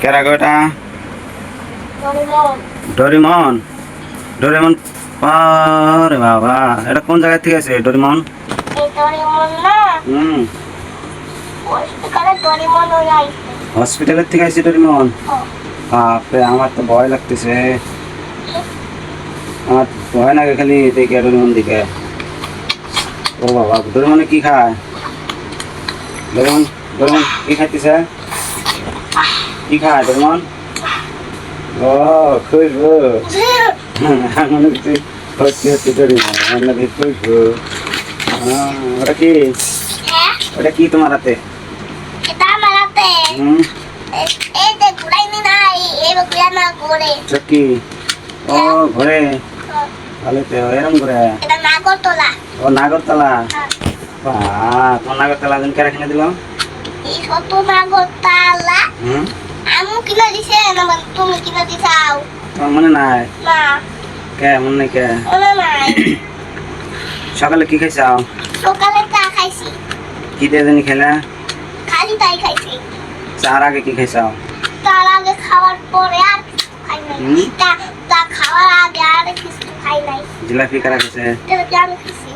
কেরা এটা ডরিমন। ডরিমন আরে বাবা। এটা কোন জায়গা থেকে আছে ডরিমন? হুম। হসপিটালের থেকে আছে ডরিমন? বাপরে, আমার তো ভয় লাগতেছে। আমার ভয় লাগে খালি দেখে ডরিমন দিকে ও বাবা, ডরিমনে কি খায়? ডরিমন ডরিমন কি খাইতেছে? কি খায় ডরিমন ও খুশবু মনে হচ্ছে মনে খুশবু ওটা কি ওটা কি তোমার হাতে ঘুরে চক্কি ও ঘরে ও, ভালো তো এরম এটা নাগরতলা ও নাগরতলা তোমার নাগরতলা দিন কেরা কিনে দিল নাগরতলা হুম আমু কিনা দিছে না মানে তুমি কিনা দিছাও মনে নাই? না। কে মনে নাই কে? মনে নাই। সকালে কি খাইছাও সকালে চা খাইছি। কি দিয়ে জানি খেলা? খালি তাই খাইছি। চার আগে কি খাইছাও তার আগে খাওয়ার পরে আর খাই নাই। তা তা খাওয়ার আগে আর কিছু খাই নাই। জিলাপি কারা খাইছে? কি আমি খাইছি।